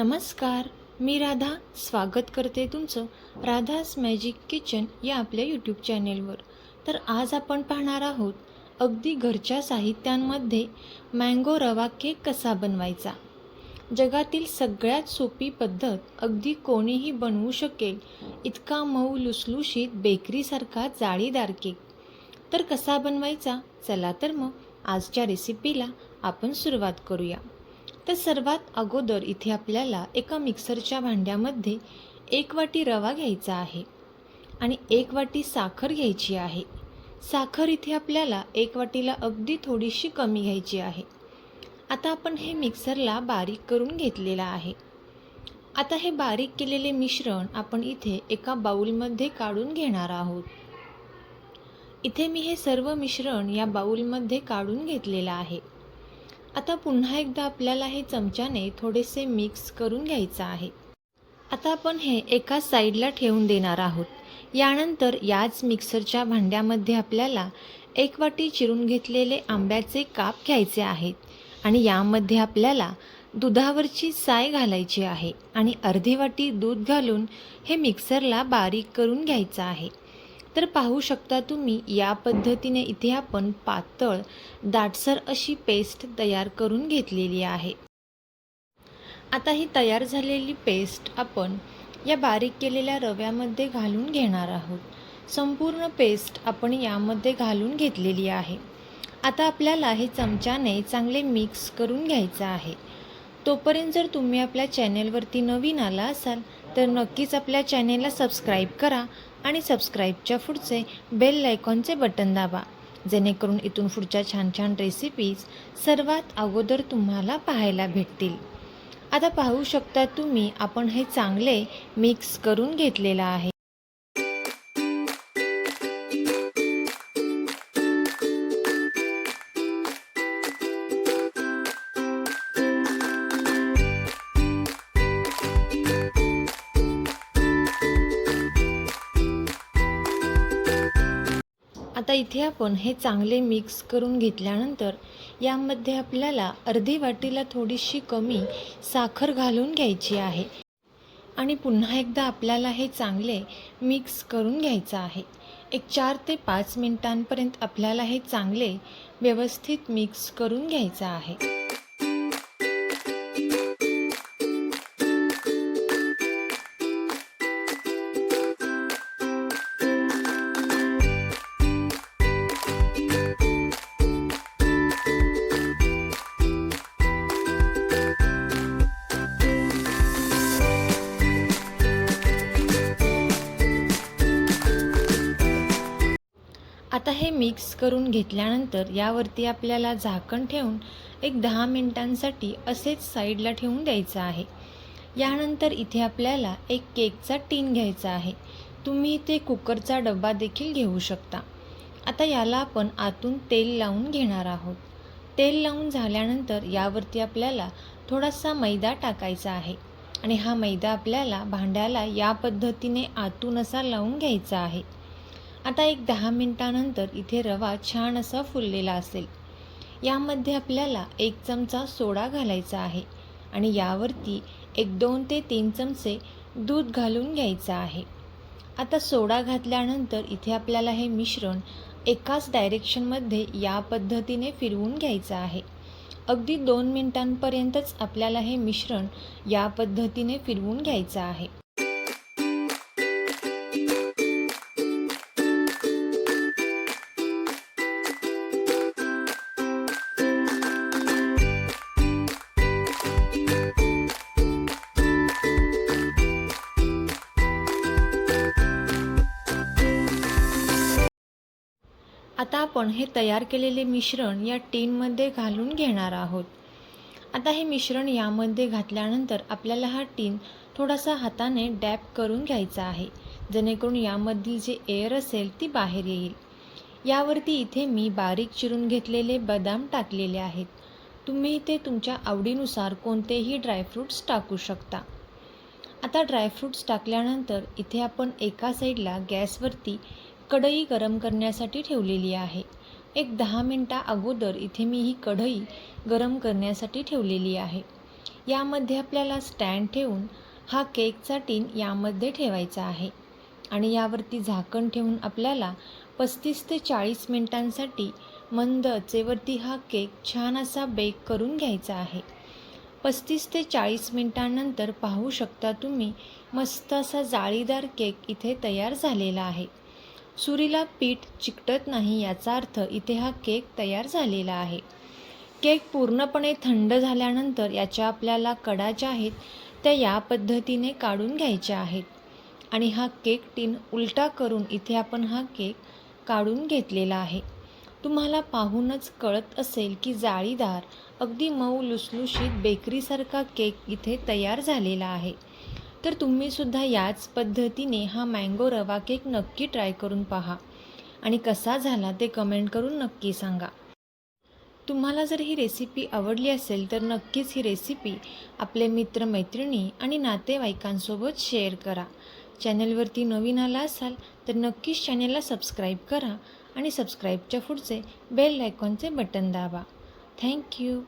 नमस्कार मी राधा. स्वागत करते तुमचं राधास मॅजिक किचन या आपल्या यूट्यूब चॅनेलवर. तर आज आपण पाहणार आहोत अगदी घरच्या साहित्यांमध्ये मँगो रवा केक कसा बनवायचा? जगातील सगळ्यात सोपी पद्धत अगदी कोणीही बनवू शकेल इतका मऊ लुसलुशीत बेकरीसारखा जाळीदार केक तर कसा बनवायचा? चला तर मग आजच्या रेसिपीला आपण सुरुवात करूया. तर सर्वात अगोदर इथे आपल्याला एका मिक्सरच्या भांड्यामध्ये एक वाटी रवा घ्यायचा आहे आणि एक वाटी साखर घ्यायची आहे. साखर इथे आपल्याला एक वाटीला अगदी थोडीशी कमी घ्यायची आहे. आता आपण हे मिक्सरला बारीक करून घेतलेलं आहे. आता हे बारीक केलेले मिश्रण आपण इथे एका बाउलमध्ये काढून घेणार आहोत. इथे मी हे सर्व मिश्रण या बाउलमध्ये काढून घेतलेलं आहे. आता पुन्हा एकदा आपल्याला हे चमच्याने थोडेसे मिक्स करून घ्यायचं आहे. आता आपण हे एका साईडला ठेवून देणार आहोत. यानंतर याच मिक्सरच्या भांड्यामध्ये आपल्याला एक वाटी चिरून घेतलेले आंब्याचे काप घ्यायचे आहेत आणि यामध्ये आपल्याला दुधावरची साय घालायची आहे आणि अर्धी वाटी दूध घालून हे मिक्सरला बारीक करून घ्यायचं आहे. तर पाहू शकता तुम्ही या पद्धतीने इथे आपण पातळ दाटसर अशी पेस्ट तयार करून घेतलेली आहे. आता ही तयार झालेली पेस्ट आपण या बारीक केलेल्या रव्यामध्ये घालून घेणार आहोत. संपूर्ण पेस्ट आपण यामध्ये घालून घेतलेली आहे. आता आपल्याला हे चमच्याने चांगले मिक्स करून घ्यायचं आहे. तोपर्यंत जर तुम्ही आपल्या चॅनेलवरती नवीन आला असाल तर नक्कीच आपल्या चॅनेलला सबस्क्राईब करा आणि सबस्क्राईबच्या पुढचे बेल लायकॉनचे बटन दाबा. जेणेकरून इथून पुढच्या छान छान रेसिपीज सर्वात अगोदर तुम्हाला पाहायला भेटतील. आता पाहू शकता तुम्ही आपण हे चांगले मिक्स करून घेतलेलं आहे. आता इथे आपण हे चांगले मिक्स करून घेतल्यानंतर यामध्ये आपल्याला अर्धी वाटीला थोडीशी कमी साखर घालून घ्यायची आहे. आणि पुन्हा एकदा आपल्याला हे चांगले मिक्स करून घ्यायचं आहे. एक चार ते पाच मिनिटांपर्यंत आपल्याला हे चांगले व्यवस्थित मिक्स करून घ्यायचं आहे. आता हे मिक्स करून घेतल्यानंतर यावरती आपल्याला झाकण ठेवून एक दहा मिनटांसाठी असेच साईडला ठेवून द्यायचं आहे. यानंतर इथे आपल्याला एक केकचा टीन घ्यायचा आहे. तुम्ही इथे कुकरचा डब्बा देखील घेऊ शकता. आता याला आपण आतून तेल लावून घेणार आहोत. तेल लावून झाल्यानंतर यावरती आपल्याला थोडासा मैदा टाकायचा आहे आणि हा मैदा आपल्याला भांड्याला या पद्धतीने आतून असा लावून घ्यायचा आहे. आता एक दहा मिनटानंतर इथे रवा छान असा फुललेला असेल. यामध्ये आपल्याला एक चमचा सोडा घालायचा आहे आणि यावरती एक दोन ते तीन चमचे दूध घालून घ्यायचं आहे. आता सोडा घातल्यानंतर इथे आपल्याला हे मिश्रण एकाच डायरेक्शनमध्ये या पद्धतीने फिरवून घ्यायचं आहे. अगदी दोन मिनटांपर्यंतच आपल्याला हे मिश्रण या पद्धतीने फिरवून घ्यायचं आहे. आता आपण हे तयार केलेले मिश्रण या टीनमध्ये घालून घेणार आहोत. आता हे मिश्रण यामध्ये घातल्यानंतर आपल्याला हा टीन थोडासा हाताने डॅप करून घ्यायचा आहे जेणेकरून यामधील जे एअर असेल ती बाहेर येईल. यावरती इथे मी बारीक चिरून घेतलेले बदाम टाकलेले आहेत. तुम्ही इथे तुमच्या आवडीनुसार कोणतेही ड्रायफ्रूट्स टाकू शकता. आता ड्रायफ्रूट्स टाकल्यानंतर इथे आपण एका साईडला गॅसवरती कढई गरम करण्यासाठी ठेवलेली आहे. एक दहा मिनटा अगोदर इथे मी ही कढई गरम करण्यासाठी ठेवलेली आहे. यामध्ये आपल्याला स्टँड ठेवून हा केकचा टीन यामध्ये ठेवायचा आहे. आणि यावरती झाकण ठेवून आपल्याला पस्तीस ते चाळीस मिनटांसाठी मंद अचेवरती हा केक छान असा बेक करून घ्यायचा आहे. पस्तीस ते चाळीस मिनटांनंतर पाहू शकता तुम्ही मस्त असा जाळीदार केक इथे तयार झालेला आहे. सुरीला पीठ चिकटत नाही याचा अर्थ इथे हा केक तयार झालेला आहे. केक पूर्णपणे थंड झाल्यानंतर याच्या आपल्याला कडा ज्या आहेत त्या या पद्धतीने काढून घ्यायच्या आहेत. आणि हा केक टीन उलटा करून इथे आपण हा केक काढून घेतलेला आहे. तुम्हाला पाहूनच कळत असेल की जाळीदार अगदी मऊ लुसलुशीत बेकरीसारखा केक इथे तयार झालेला आहे. तर तुम्हीसुद्धा याच पद्धतीने हा मँगो रवा केक नक्की ट्राय करून पहा. आणि कसा झाला ते कमेंट करून नक्की सांगा. तुम्हाला जर ही रेसिपी आवडली असेल तर नक्कीच ही रेसिपी आपले मित्रमैत्रिणी आणि नातेवाईकांसोबत शेअर करा. चॅनलवरती नवीन आला असाल तर नक्कीच चॅनलला सबस्क्राईब करा आणि सबस्क्राईबच्या पुढचे बेल आयकॉनचे बटन दाबा. Thank you